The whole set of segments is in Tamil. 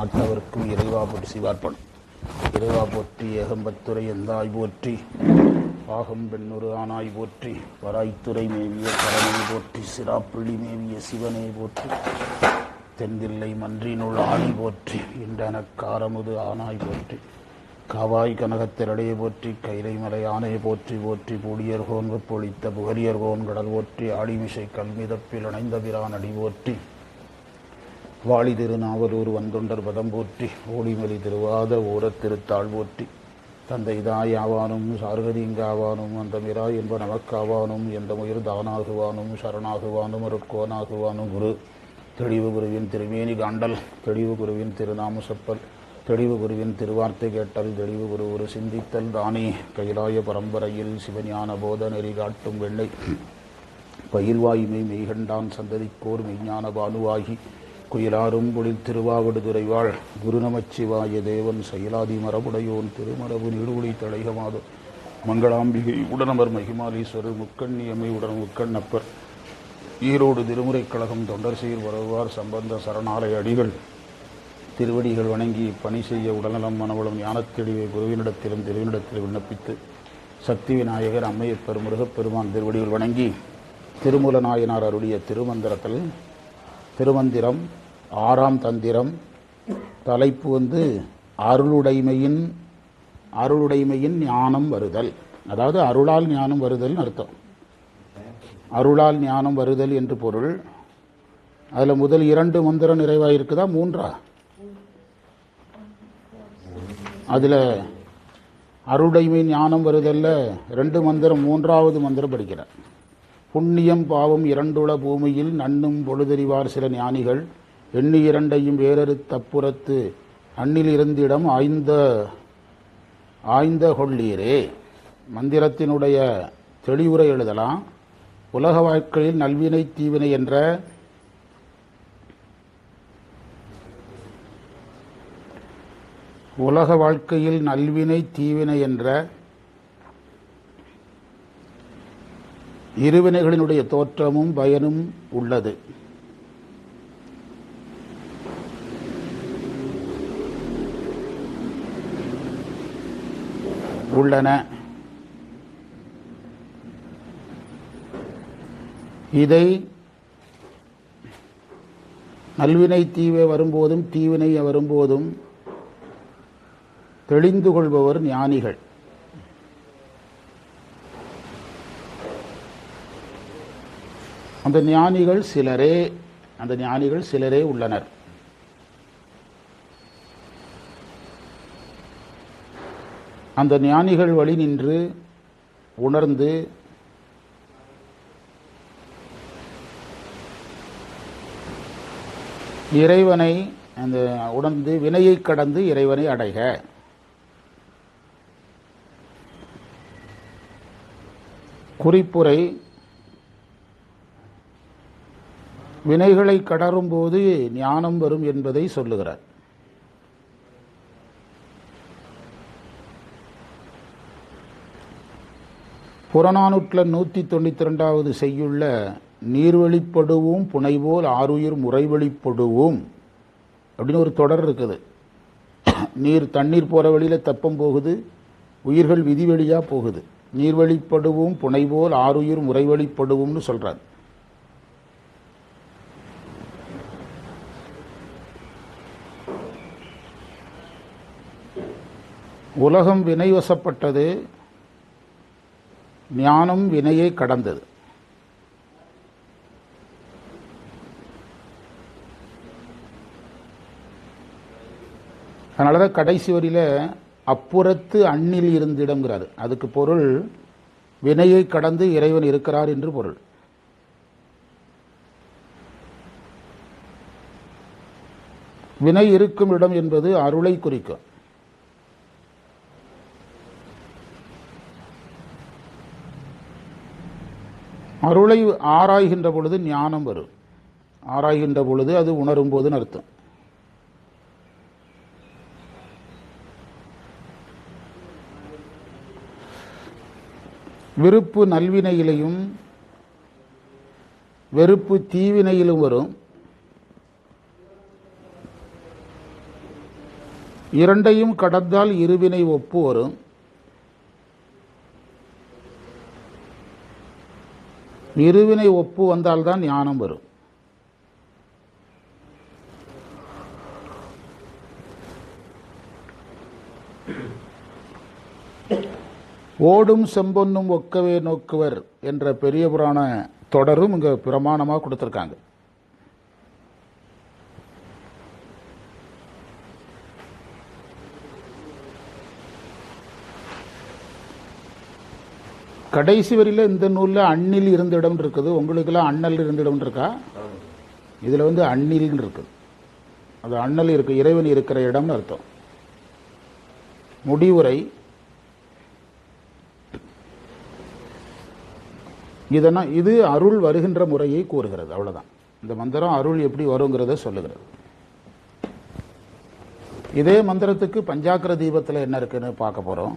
நாட்டவர்க்கும் இறைவா போற்றி சிவார்ப்பன் இறைவா போற்றி ஏகம்பத்துறை எந்தாய் போற்றி. பாகம் பெண்ணொரு ஆனாய் போற்றி. வராய்த்துறை மேவிய கரணை போற்றி. சிராப்புள்ளி மேவிய சிவனை போற்றி. தென்தில்லை மன்றினுள் ஆணி போற்றி. இன்றனக்காரமுது ஆனாய் போற்றி. காவாய் கனகத்திரடையை போற்றி. கைலை மலை ஆணையை போற்றி. போற்றி. பூடியர் கோன்கு பொழித்த புகரியர் கோன் கடல் போற்றி. ஆடிமிசை கல்மிதப்பில் இணைந்த பிரான் அடி போற்றி. வாழி திருநாவலூர் வந்தொண்டர் பதம் போற்றி ஓடிமலி திருவாத ஓரத் திருத்தாள் போற்றி. தந்தை தாயாவானும் சார்கதிங்காவானும் அந்த மிரா என்ப நமக்காவானும் எந்த முயர் தானாகுவானும் சரணாகுவானும் அருட்கோனாகுவானும். குரு தெளிவு குருவின் திருமேனி காண்டல் தெளிவு குருவின் திருநாம செப்பல் தெளிவு குருவின் திருவார்த்தை கேட்டல் தெளிவு குரு ஒரு சிந்தித்தல் தானே. கைலாய பரம்பரையில் சிவஞான போத நெறி காட்டும் வெள்ளை. பயில்வாய்மை மெய்கண்டான் சந்ததிக்கோர் மெய்ஞான பானுவாகி குயிலாரும் பொழில் திருவாவடுதுறைவாள் குருநமச்சிவாய தேவன் செயலாதி மரபுடையோன் திருமரபு நீடுகுடி தலைகமாதோ. மங்களாம்பிகை உடனமர் மகிமாலீஸ்வரர் முக்கண்ணியம்மை உடன் முக்கண்ணப்பர். ஈரோடு திருமுறைக் கழகம் தொண்டர் சீர் வருவார் சம்பந்த சரணாலய அடிகள். திருவடிகள் வணங்கி பணி செய்ய உடல்நலம் மனவளம் ஞானத்தெளிவை குருவினிடத்திலும் திருவினிடத்திலும் விண்ணப்பித்து சக்தி விநாயகர் அம்மையப்பர் முருகப்பெருமான் திருவடிகள் வணங்கி திருமூல நாயனார் அருடைய திருமந்திரத்தில் திருமந்திரம் ஆறாம் தந்திரம். தலைப்பு வந்து அருளுடைமையின் அருளுடைமையின் ஞானம் வருதல். அதாவது அருளால் ஞானம் வருதல்னு அர்த்தம். அருளால் ஞானம் வருதல் என்று பொருள். அதில் முதல் இரண்டு மந்திரம் நிறைவாயிருக்குதா? மூன்றா? அதில் அருடைமை ஞானம் வருதல்ல. ரெண்டு மந்திரம் மூன்றாவது மந்திரம் படிக்கிறேன். புண்ணியம் பாவம் இரண்டுள பூமியில் நன்னும் பொழுதறிவார் சில ஞானிகள். எண்ணி இரண்டையும் வேறறு தப்புறத்து அண்ணில் இருந்திடம் ஆய்ந்த ஆய்ந்த கொள்ளீரே. மந்திரத்தினுடைய தெளிவுரை எழுதலாம். உலக வாழ்க்கையில் நல்வினை தீவினை என்ற உலக வாழ்க்கையில் நல்வினை தீவினை என்ற இருவினைகளினுடைய தோற்றமும் பயனும் உள்ளது. உள்ளன. இதை நல்வினை தீவை வரும்போதும் தீவினை வரும்போதும் தெளிந்து கொள்பவர் ஞானிகள். அந்த ஞானிகள் சிலரே அந்த ஞானிகள் சிலரே உள்ளனர். அந்த ஞானிகள் வழி நின்று உணர்ந்து இறைவனை அந்த உணர்ந்து வினையை கடந்து இறைவனை அடைக குறிப்புரை வினைகளை கடரும்போது ஞானம் வரும் என்பதை சொல்லுகிறார். புறநானூற்றில் நூற்றி தொண்ணூற்றி ரெண்டாவது செய்யுள்ள நீர்வழிப்படுவோம் புனைவோல் ஆறுயிர் முறைவழிப்படுவோம் அப்படின்னு ஒரு தொடர் இருக்குது. நீர் தண்ணீர் போகிற வழியில் தப்பம் போகுது உயிர்கள் விதி வழியாக போகுது. நீர்வழிப்படுவோம் புனைவோல் ஆறுயிர் முறைவழிப்படுவோம்னு சொல்கிறார் உலகம் வினைவசப்பட்டது ஞானம் வினையை கடந்தது. அதனால தான் கடைசி வரியில் அப்புறத்து அண்ணில் இருந்திடங்கிறார் அதுக்கு பொருள் வினையை கடந்து இறைவன் இருக்கிறார் என்று பொருள். வினை இருக்கும் இடம் என்பது அருளை குறிக்கும். அருளை ஆராய்கின்ற பொழுது ஞானம் வரும். ஆராய்கின்ற பொழுது அது உணரும் போதுன்னு அர்த்தம். விருப்பு நல்வினையிலையும் வெறுப்பு தீவினையிலும் வரும். இரண்டையும் கடந்தால் இருவினை ஒப்பு வரும். இருவினை ஒப்பு வந்தால்தான் ஞானம் வரும். ஓடும் செம்பொன்னும் ஒக்கவே நோக்குவர் என்ற பெரிய புராண தொடரும் இங்கே பிரமாணமாக கொடுத்துருக்காங்க. கடைசி வரியில் இந்த நூலில் அண்ணில் இருந்த இடம் இருக்குது. உங்களுக்கெல்லாம் அண்ணல் இருந்த இடம் இருக்கா? இதில் வந்து அண்ணில்னு இருக்குது அது அண்ணல் இருக்கு இறைவன் இருக்கிற இடம்னு அர்த்தம். முடிவுரை. இதனால் இது அருள் வருகின்ற முறையை கூறுகிறது. அவ்வளோதான் இந்த மந்திரம் அருள் எப்படி வருங்கிறத சொல்லுகிறது. இதே மந்திரத்துக்கு பஞ்சாக்கர தீபத்தில் என்ன இருக்குன்னு பார்க்க போகிறோம்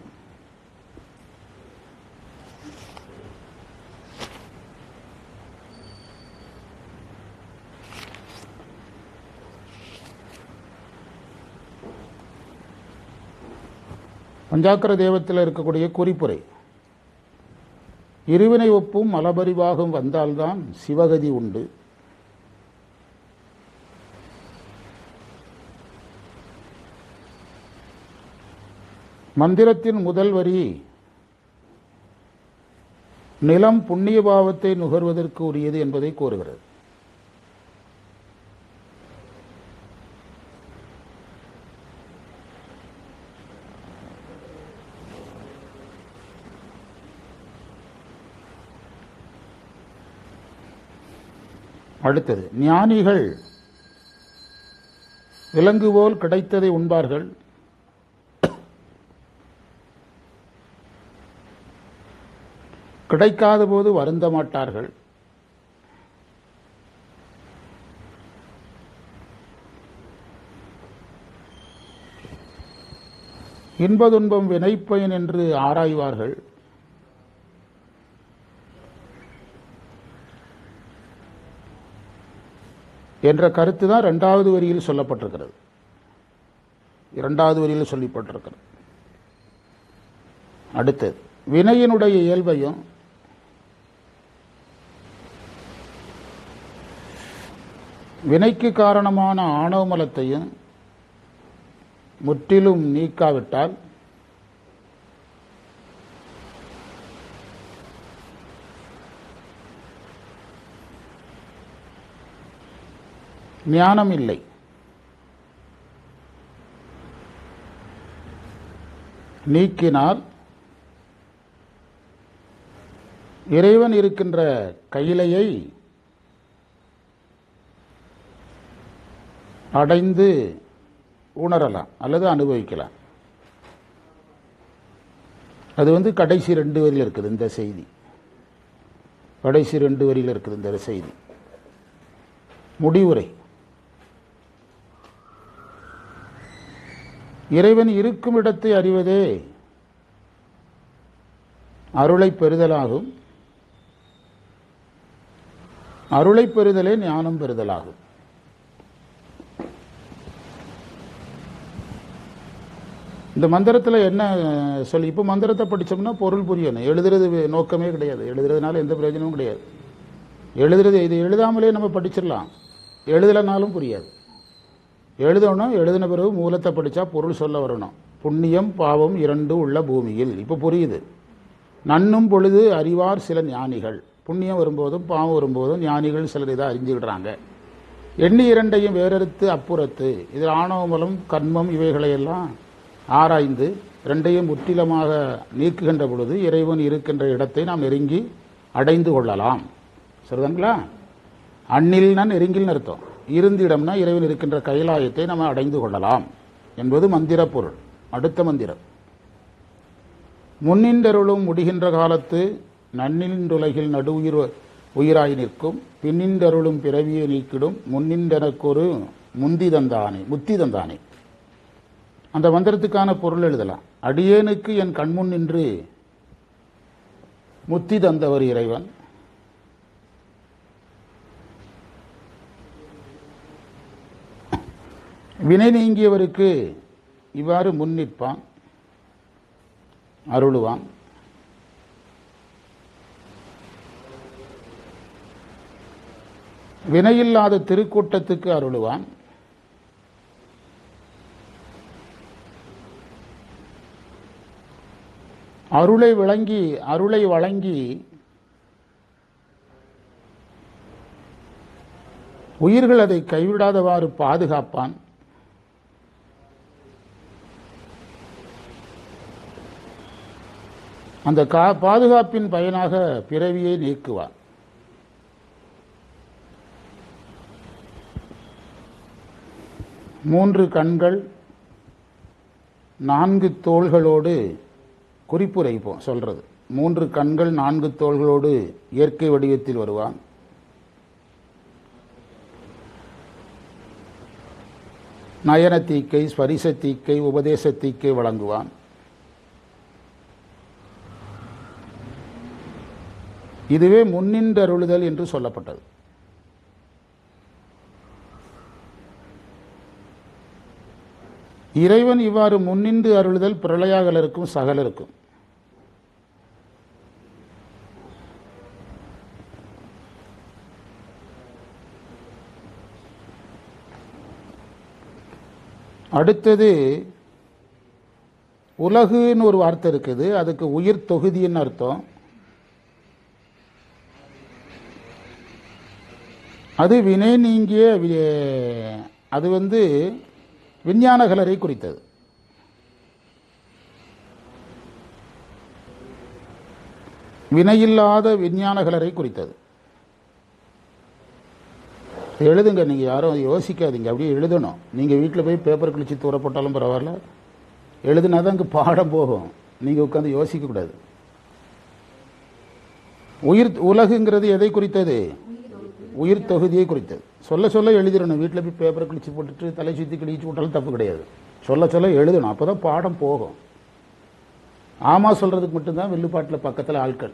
பஞ்சாக்கர தேவத்தில் இருக்கக்கூடிய குறிப்புரை. இருவினை ஒப்பும் மலபரிவாகும் வந்தால்தான் சிவகதி உண்டு. மந்திரத்தின் முதல் வரி நிலம் புண்ணிய பாவத்தை நுகர்வதற்கு உரியது என்பதை கூறுகிறது. அடுத்தது ஞானிகள் விலங்கு போல் கிடைத்ததை உண்பார்கள். கிடைக்காத போது வருந்த மாட்டார்கள். இன்பதுன்பம் வினைப்பயன் என்று ஆராய்வார்கள். என்ற கருத்து தான் ரெண்டாவது வரியில் சொல்லப்பட்டிருக்கிறது. இரண்டாவது வரியில் சொல்லப்பட்டிருக்கிறது. அடுத்தது வினையினுடைய இயல்பையும் வினைக்கு காரணமான ஆணவமலத்தையும் முற்றிலும் நீக்காவிட்டால் ஞானம் இல்லை நீக்கினால் இறைவன் இருக்கின்ற கையிலையை அடைந்து உணரலாம் அல்லது அனுபவிக்கலாம். அது வந்து கடைசி ரெண்டு வரியில் இருக்குது இந்த செய்தி. கடைசி ரெண்டு வரியில் இருக்குது இந்த செய்தி. முடிவுரை. இறைவன் இருக்கும் இடத்தை அறிவதே அருளை பெறுதலாகும். அருளை பெறுதலே ஞானம் பெறுதலாகும். இந்த மந்திரத்தில் என்ன சொல்லி இப்போ மந்திரத்தை படித்தோம்னா பொருள் புரியணும். எழுதுறது நோக்கமே கிடையாது. எழுதுறதுனால எந்த பிரயோஜனமும் கிடையாது. எழுதுறது இது எழுதாமலே நம்ம படிச்சிடலாம். எழுதலைனாலும் புரியாது. எழுதணும் எழுதின பிறகு மூலத்தை படித்தா பொருள் சொல்ல வரணும். புண்ணியம் பாவம் இரண்டு உள்ள பூமியில். இப்போ புரியுது. நன்னும் பொழுது அறிவார் சில ஞானிகள். புண்ணியம் வரும்போதும் பாவம் வரும்போதும் ஞானிகள் சிலர் இதை அறிஞ்சுக்கிடுறாங்க. எண்ணி இரண்டையும் வேறறுத்து அப்புறத்து. இதில் ஆணவமலம் கர்மம் இவைகளையெல்லாம் ஆராய்ந்து ரெண்டையும் முற்றிலுமாக நீக்குகின்ற பொழுது இறைவன் இருக்கின்ற இடத்தை நாம் நெருங்கி அடைந்து கொள்ளலாம். சரிதாங்களா அண்ணில்னா நெருங்கில்னு அர்த்தம். இருந்திடம்னா இறைவன் இருக்கின்ற கைலாயத்தை நம்ம அடைந்து கொள்ளலாம் என்பது மந்திர பொருள். அடுத்த மந்திரம். முன்னின்றருளும் முடிகின்ற காலத்து நன்னின்றுலகில் நடு உயிராய் நிற்கும் பின்னின்றருளும் பிறவியை நீக்கிடும் முன்னின்றனக்கொரு முந்தி தந்தானே முத்தி தந்தானே. அந்த மந்திரத்துக்கான பொருள் எழுதலாம். அடியேனுக்கு என் கண்முன் நின்று முத்தி தந்தவர் இறைவன் வினை நீங்கியவருக்கு இவ்வாறு முன்னிற்பான் அருளுவான். வினையில்லாத திருக்கூட்டத்துக்கு அருளுவான். அருளை விளங்கி அருளை வழங்கி உயிர்கள் அதை கைவிடாதவாறு பாதுகாப்பான். அந்த கா பாதுகாப்பின் பயனாக பிறவியை நீக்குவான். மூன்று கண்கள் நான்கு தோள்களோடு குறிப்புரைப்போம் சொல்றது. மூன்று கண்கள் நான்கு தோள்களோடு இயற்கை வடிவத்தில் வருவான். நயன தீக்கை ஸ்பரிச தீக்கை உபதேச தீக்கை வழங்குவான். இதுவே முன்னின்றருளுதல் என்று சொல்லப்பட்டது. இறைவன் இவ்வாறு முன்னின்று அருளுதல் பிரளயாகலருக்கும் சகலருக்கும். அடுத்தது உலகுன்னு ஒரு வார்த்தை இருக்குது அதுக்கு உயிர் தொகுதின்னு அர்த்தம்? அது வினை நீங்கிய வி- அது வந்து விஞ்ஞான கலரை குறித்தது. வினையில்லாத விஞ்ஞான கலரை குறித்தது. எழுதுங்க நீங்க யாரும் யோசிக்காதீங்க அப்படியே எழுதணும். நீங்க வீட்டில் போய் பேப்பர் கிழிச்சு தூரப்பட்டாலும் பரவாயில்ல. எழுதுனா தான் அங்கே பாடம் போகும். நீங்க உட்காந்து யோசிக்க கூடாது உயிர் உலகுங்கிறது எதை குறித்தது? உயிர் தொகுதியை குறித்தது. சொல்ல சொல்ல எழுதிடணும். வீட்டில் போய் பேப்பரை கிழிச்சு போட்டுட்டு தலை சுற்றி கிழிச்சு போட்டாலும் தப்பு கிடையாது. சொல்ல சொல்ல எழுதணும். அப்போ தான் பாடம் போகும். ஆமாம் சொல்கிறதுக்கு மட்டும்தான் வில்லுப்பாட்டில் பக்கத்தில் ஆட்கள்.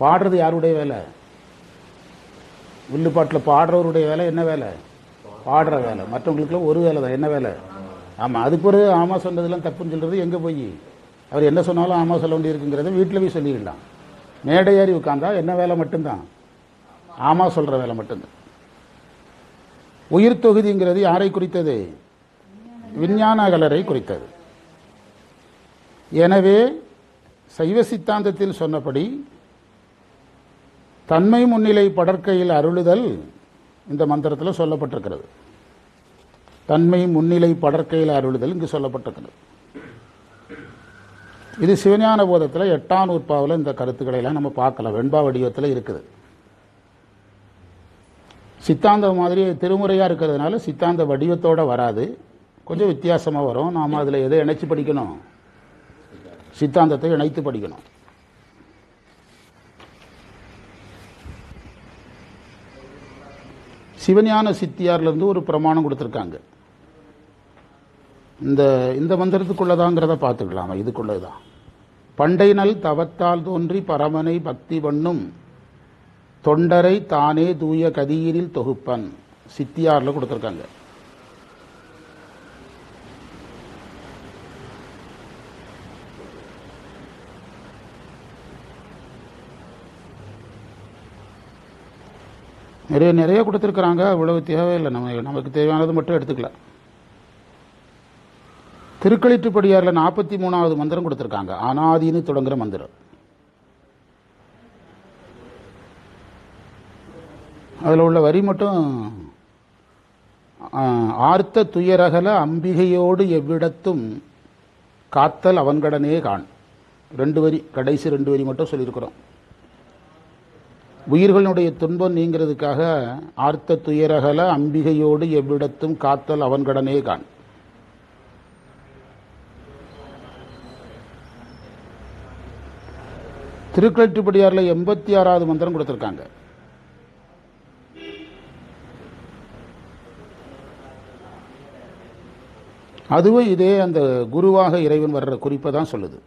பாடுறது யாருடைய வேலை? வில்லுப்பாட்டில் பாடுறவருடைய வேலை என்ன வேலை? பாடுற வேலை. மற்றவங்களுக்குலாம் ஒரு வேலை தான். என்ன வேலை? ஆமாம் அதுக்கு பிறகு ஆமாம் சொன்னதெல்லாம் தப்புன்னு சொல்கிறது எங்கே போய்? அவர் என்ன சொன்னாலும் ஆமாம் சொல்ல வேண்டியிருக்குங்கிறத வீட்டில் போய் சொல்லிடலாம். மேடை ஏறி உட்காந்தா என்ன வேலை மட்டும்தான்? ஆமாம் சொல்கிற வேலை மட்டும்தான். உயிர் தொகுதிங்கிறது யாரை குறித்தது? விஞ்ஞான கலரை குறித்தது. எனவே சைவ சித்தாந்தத்தில் சொன்னபடி தன்மை முன்னிலை படற்கையில் அருளுதல் இந்த மந்திரத்தில் சொல்லப்பட்டிருக்கிறது. தன்மை முன்னிலை படற்கையில் அருளுதல் இங்கு சொல்லப்பட்டிருக்கிறது. இது சிவஞான போதத்தில் எட்டாம் நூற்பாவில் இந்த கருத்துக்களை எல்லாம் நம்ம பார்க்கலாம். வெண்பா வடிவத்தில் இருக்குது. சித்தாந்தம் மாதிரி திருமுறையாக இருக்கிறதுனால சித்தாந்த வடிவத்தோட வராது. கொஞ்சம் வித்தியாசமாக வரும். நாம் அதில் எதை இணைச்சி படிக்கணும்? சித்தாந்தத்தை இணைத்து படிக்கணும். சிவஞான சித்தியார்லேருந்து ஒரு பிரமாணம் கொடுத்துருக்காங்க. இந்த இந்த மந்திரத்துக்குள்ளதாங்கிறத பார்த்துக்கலாம்? இதுக்குள்ளதுதான் பண்டை நல் தவத்தால் தோன்றி பரமனை பக்தி பண்ணும். தொண்டரை தானே தூய கதியினில் தொகுப்பன். சித்தியாரில் கொடுத்துருக்காங்க. நிறைய நிறைய கொடுத்துருக்குறாங்க. அவ்வளவு தேவையில்லை. நம்ம நமக்கு தேவையானது மட்டும் எடுத்துக்கலாம் திருக்களிட்டுப்படியாரில் நாற்பத்தி மூணாவது மந்திரம் கொடுத்துருக்காங்க. அனாதின்னு தொடங்குகிற மந்திரம். அதில் உள்ள வரி மட்டும் ஆர்த்த துயரகல அம்பிகையோடு எவ்விடத்தும் காத்தல் அவன்கடனே காண். ரெண்டு வரி கடைசி ரெண்டு வரி மட்டும் சொல்லியிருக்கிறோம். உயிர்களுடைய துன்பம் நீங்கிறதுக்காக ஆர்த்த துயரகல அம்பிகையோடு எவ்விடத்தும் காத்தல் அவன்கடனே காண். திருக்கட்டுப்படியாரில் எண்பத்தி ஆறாவது மந்திரம் கொடுத்துருக்காங்க. அதுவும் இதே அந்த குருவாக இறைவன் வர்ற குறிப்பை தான் சொல்லுது.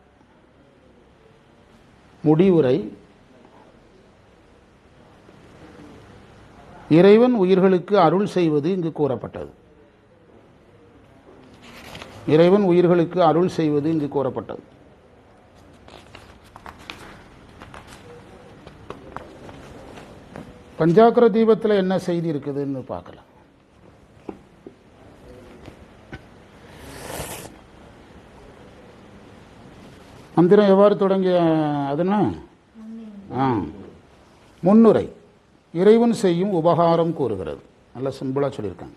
முடிவுரை. இறைவன் உயிர்களுக்கு அருள் செய்வது இங்கு கூறப்பட்டது. இறைவன் உயிர்களுக்கு அருள் செய்வது இங்கு கூறப்பட்டது. பஞ்சாக்கர தீபத்தில் என்ன செய்தி இருக்குதுன்னு பார்க்கலாம். மந்திரம் எவ்வாறு தொடங்கிய அதுனா ஆ. முன்னுரை. இறைவன் செய்யும் உபகாரம் கூறுகிறது. நல்லா சிம்பிளாக சொல்லியிருக்காங்க.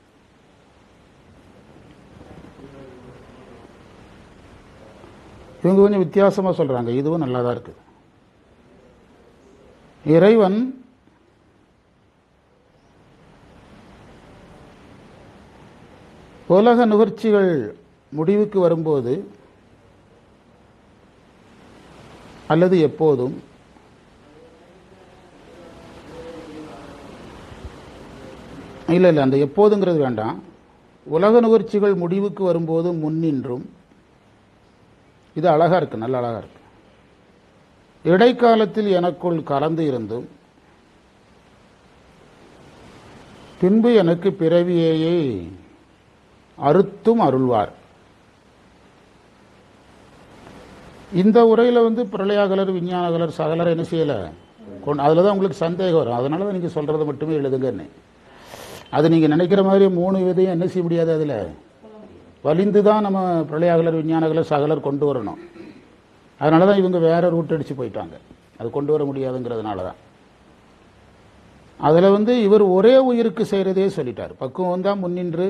இவங்க கொஞ்சம் வித்தியாசமாக சொல்கிறாங்க இதுவும் நல்லா தான் இருக்குது இறைவன் உலக நுகர்ச்சிகள் முடிவுக்கு வரும்போது அல்லது எப்போதும் இல்லை இல்லை அந்த எப்போதுங்கிறது வேண்டாம். உலக நுகர்ச்சிகள் முடிவுக்கு வரும்போது முன்னின்றும் இது அழகாக இருக்குது நல்ல அழகாக இருக்கு. இடைக்காலத்தில் எனக்குள் கலந்து இருந்தும் பின்பு எனக்கு பிறவியையே அறுத்தும் அருள்வார். இந்த உரையில் வந்து பிரளயாகலர் விஞ்ஞானகலர் சகலர் என்ன செய்யலை? கொண்டு அதில் தான் உங்களுக்கு சந்தேகம் வரும். அதனால தான் நீங்கள் சொல்கிறது மட்டுமே எழுதுங்கன்னு. அது நீங்கள் நினைக்கிற மாதிரி மூணு விதையும் என்ன செய்ய முடியாது அதில்? வலிந்து தான் நம்ம பிரளயாகலர் விஞ்ஞானகலர் சகலர் கொண்டு வரணும். அதனால தான் இவங்க வேறு ரூட் அடித்து போயிட்டாங்க. அது கொண்டு வர முடியாதுங்கிறதுனால தான் அதில் வந்து இவர் ஒரே உயிருக்கு செய்கிறதே சொல்லிட்டார். பக்குவம் தான் முன்னின்று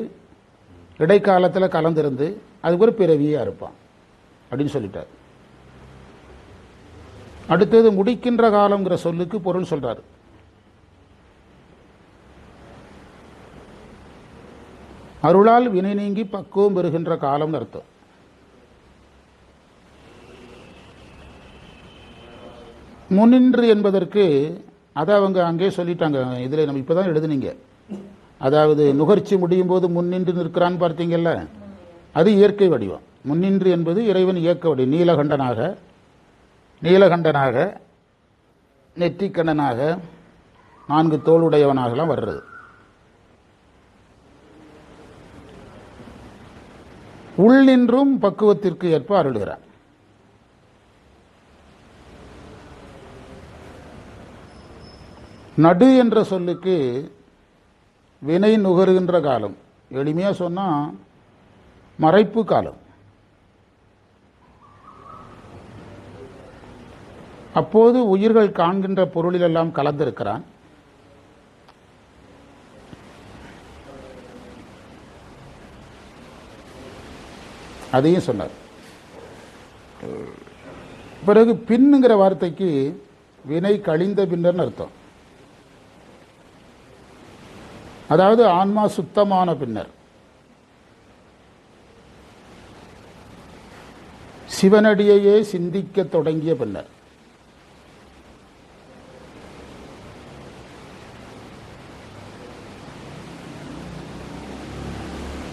இடைக்காலத்தில் கலந்திருந்து அதுக்கு ஒரு பிறவியாக இருப்பான். அப்படின்னு சொல்லிட்டார். அடுத்தது முடிக்கின்ற காலம்ங்கிற சொல்லுக்கு பொருள் சொல்றாரு. அருளால் வினை நீங்கி பக்குவம் பெறுகின்ற காலம் அர்த்தம். முன்னின்று என்பதற்கு அதை அவங்க அங்கே சொல்லிட்டாங்க. இதில் நம்ம இப்போ தான் எழுதுனீங்க. அதாவது நுகர்ச்சி முடியும் போது முன்னின்று நிற்கிறான்னு பார்த்தீங்கல்ல? அது இயற்கை வடிவம். முன்னின்று என்பது இறைவன் இயக்க வடிவம் நீலகண்டனாக நீலகண்டனாக நெற்றிக்கண்ணனாக நான்கு தோளுடையவனாகலாம் வர்றது. உள் நின்றும் பக்குவத்திற்கு ஏற்ப அருளுகிறார். நடு என்ற சொல்லுக்கு வினை நுகருகின்ற காலம். எளிமையாக சொன்னால் மறைப்பு காலம். அப்போது உயிர்கள் காண்கின்ற பொருளிலெல்லாம் கலந்திருக்கிறான். அதையும் சொன்னார். பிறகு பின்னுங்கிற வார்த்தைக்கு வினை கழிந்த பின்னர்னு அர்த்தம். அதாவது ஆன்மா சுத்தமான பின்னர். சிவனடியையே சிந்திக்க தொடங்கிய பின்னர்.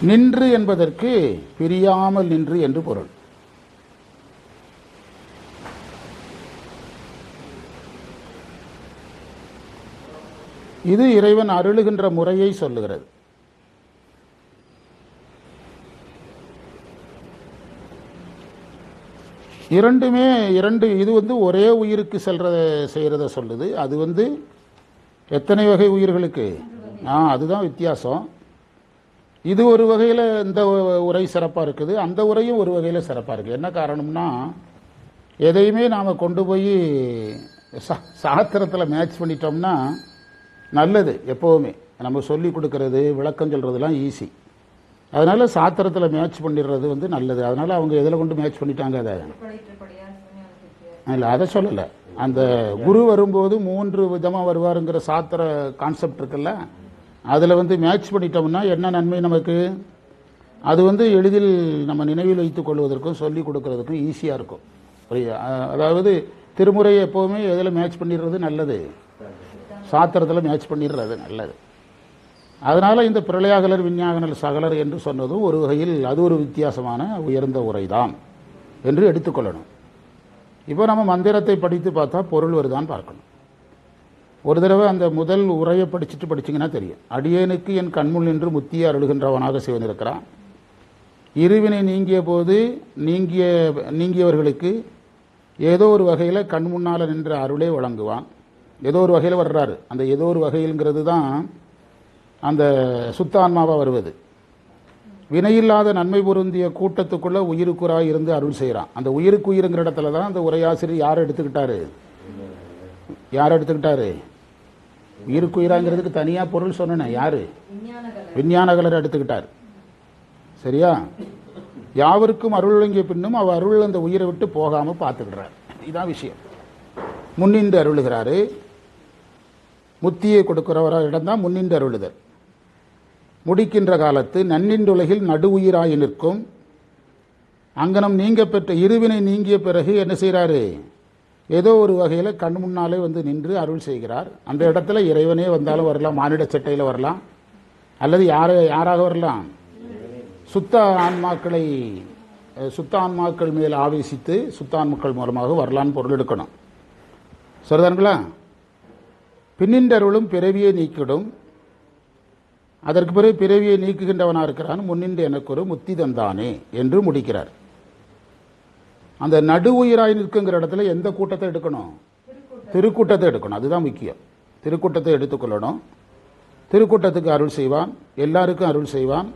நின்று என்பதற்கு பிரியாமல் நின்று என்று பொருள். இது இறைவன் அருளுகின்ற முறையை சொல்லுகிறது. இரண்டுமே இரண்டு இது வந்து ஒரே உயிருக்கு செல்றத செய்கிறத சொல்லுது. அது வந்து எத்தனை வகை உயிர்களுக்கு? ஆ அதுதான் வித்தியாசம். இது ஒரு வகையில் இந்த உரை சிறப்பாக இருக்குது. அந்த உரையும் ஒரு வகையில் சிறப்பாக இருக்குது என்ன காரணம்னா எதையுமே நாம் கொண்டு போய் சா சாத்திரத்தில் மேட்ச் பண்ணிட்டோம்னா நல்லது எப்போவுமே. நம்ம சொல்லி கொடுக்கறது விளக்கம் சொல்கிறதுலாம் ஈஸி அதனால் சாத்திரத்தில் மேட்ச் பண்ணிடுறது வந்து நல்லது. அதனால் அவங்க எதில் கொண்டு மேட்ச் பண்ணிட்டாங்க அதை? இல்லை அதை சொல்லலை. அந்த குரு வரும்போது மூன்று விதமாக வருவாருங்கிற சாத்திர கான்செப்ட் இருக்குல்ல? அதில் வந்து மேட்ச் பண்ணிட்டோம்னா என்ன நன்மை நமக்கு? அது வந்து எளிதில் நம்ம நினைவில் வைத்துக் கொள்வதற்கும் சொல்லி கொடுக்கறதுக்கும் ஈஸியாக இருக்கும். புரியுது? அதாவது திருமுறையை எப்போவுமே எதில் மேட்ச் பண்ணிடுறது நல்லது? சாத்திரத்தில் மேட்ச் பண்ணிடுறது நல்லது. அதனால் இந்த பிரளயாகலர் விஞ்ஞாகனல் சகலர் என்று சொன்னதும் ஒரு வகையில் அது ஒரு வித்தியாசமான உயர்ந்த உரைதான் என்று எடுத்துக்கொள்ளணும் இப்போ நம்ம மந்திரத்தை படித்து பார்த்தா பொருள் வருதான்னு பார்க்கணும். ஒரு தடவை அந்த முதல் உரையை படிச்சுட்டு படிச்சீங்கன்னா தெரியும். அடியேனுக்கு என் கண்முள் நின்று முத்திய அருள்கின்றவனாக சிவந்திருக்கிறான். இருவினை நீங்கிய போது நீங்கிய நீங்கியவர்களுக்கு ஏதோ ஒரு வகையில் கண் முன்னால் நின்ற அருளை வழங்குவான். ஏதோ ஒரு வகையில் வர்றாரு. அந்த ஏதோ ஒரு வகையில்ங்கிறது தான் அந்த சுத்த ஆன்மாவாக வருவது. வினையில்லாத நன்மை பொருந்திய கூட்டத்துக்குள்ளே உயிருக்குறாய் இருந்து அருள் செய்கிறான் அந்த உயிருக்கு உயிருங்கிற இடத்துல தான் அந்த உரையாசிரியர் யார் எடுத்துக்கிட்டாரு? யார் எடுத்துக்கிட்டாரு? உயிருக்குயிராங்கிறதுக்கு தனியாக பொருள் சொன்னேன் யாரு? விஞ்ஞானகலர் எடுத்துக்கிட்டார். சரியா? யாவருக்கும் அருள் வழங்கிய பின்னும் அவர் அருள் அந்த உயிரை விட்டு போகாமல் பார்த்துக்கிறார் இதான் விஷயம். முன்னின்று அருளுகிறாரு. முத்தியை கொடுக்கிறவராக இடம்தான் முன்னின்று அருளுதல். முடிக்கின்ற காலத்து நன்னின்றுலகில் நடு உயிராய் நிற்கும். அங்கனம் நீங்க பெற்ற இருவினை நீங்கிய பிறகு என்ன செய்கிறாரு ஏதோ ஒரு வகையில் கண் முன்னாலே வந்து நின்று அருள் செய்கிறார். அந்த இடத்துல இறைவனே வந்தாலும் வரலாம் மானிட சட்டையில் வரலாம். அல்லது யார யாராக வரலாம்? சுத்த ஆன்மாக்களை சுத்த ஆன்மாக்கள் மேல் ஆவேசித்து சுத்த ஆன்மாக்கள் மூலமாக வரலான்னு பொருள் எடுக்கணும். சரிதானுங்களா? பின்னின்றருளும் பிறவியை நீக்கிடும். அதற்கு பிறகு பிறவியை நீக்குகின்றவனாக இருக்கிறான். முன்னின்று எனக்கு ஒரு முத்தி தந்தானே என்று முடிக்கிறார். அந்த நடு உயிராய் நிற்குங்கிற இடத்துல எந்த கூட்டத்தை எடுக்கணும்? திருக்கூட்டத்தை எடுக்கணும். அதுதான் முக்கியம். திருக்கூட்டத்தை எடுத்துக்கொள்ளணும். திருக்கூட்டத்துக்கு அருள் செய்வான். எல்லாருக்கும் அருள் செய்வான்.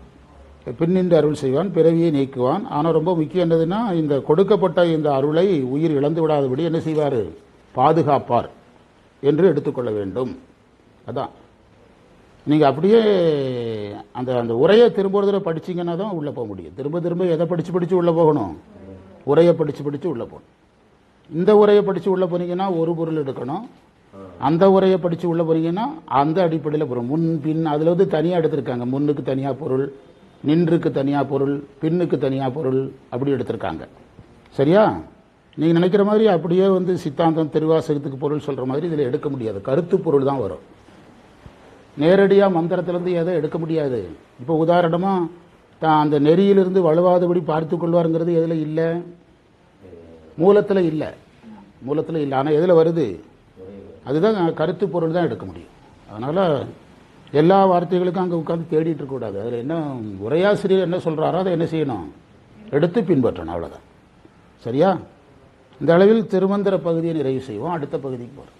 பின்னின்று அருள் செய்வான். பிறவியை நீக்குவான். ஆனால் ரொம்ப முக்கியம் என்னதுன்னா இந்த கொடுக்கப்பட்ட இந்த அருளை உயிர் இழந்து விடாதபடி என்ன செய்வார்? பாதுகாப்பார் என்று எடுத்துக்கொள்ள வேண்டும். அதான். நீங்கள் அப்படியே அந்த அந்த உரையை திரும்ப ஒரு தடவை படிச்சீங்கன்னா தான் உள்ளே போக முடியும். திரும்ப திரும்ப எதை படித்து படித்து உள்ளே போகணும்? உரையை படித்து படித்து உள்ளே போகணும். இந்த உரையை படித்து உள்ளே போனீங்கன்னா ஒரு பொருள் எடுக்கணும். அந்த உரையை படித்து உள்ளே போனீங்கன்னா அந்த அடிப்படையில் பொருள். முன் பின் அதில் வந்து தனியாக எடுத்திருக்காங்க. முன்னுக்கு தனியாக பொருள் நின்றுக்கு தனியாக பொருள் பின்னுக்கு தனியாக பொருள் அப்படி எடுத்திருக்காங்க. சரியா? நீங்கள் நினைக்கிற மாதிரி அப்படியே வந்து சித்தாந்தம் திருவாசகத்துக்கு பொருள் சொல்கிற மாதிரி இதில் எடுக்க முடியாது. கருத்து பொருள் தான் வரும். நேரடியாக மந்திரத்திலேருந்து எதை எடுக்க முடியாது? இப்போ உதாரணமாக தான் அந்த நெறியிலிருந்து வலுவாதபடி பார்த்து கொள்வாருங்கிறது எதில் இல்லை? மூலத்தில் இல்லை. மூலத்தில் இல்லை. ஆனால் எதில் வருது? அதுதான் கருத்து பொருள் தான் எடுக்க முடியும். அதனால் எல்லா வார்த்தைகளுக்கும் அங்கே உட்காந்து தேடிட்டு இருக்கக்கூடாது அதில் என்ன உரையாசிரியர் என்ன சொல்கிறாரோ அதை என்ன செய்யணும்? எடுத்து பின்பற்றணும். அவ்வளோதான் சரியா? இந்த அளவில் திருமந்திர பகுதியை நிறைவு செய்வோம். அடுத்த பகுதிக்கு போகிறோம்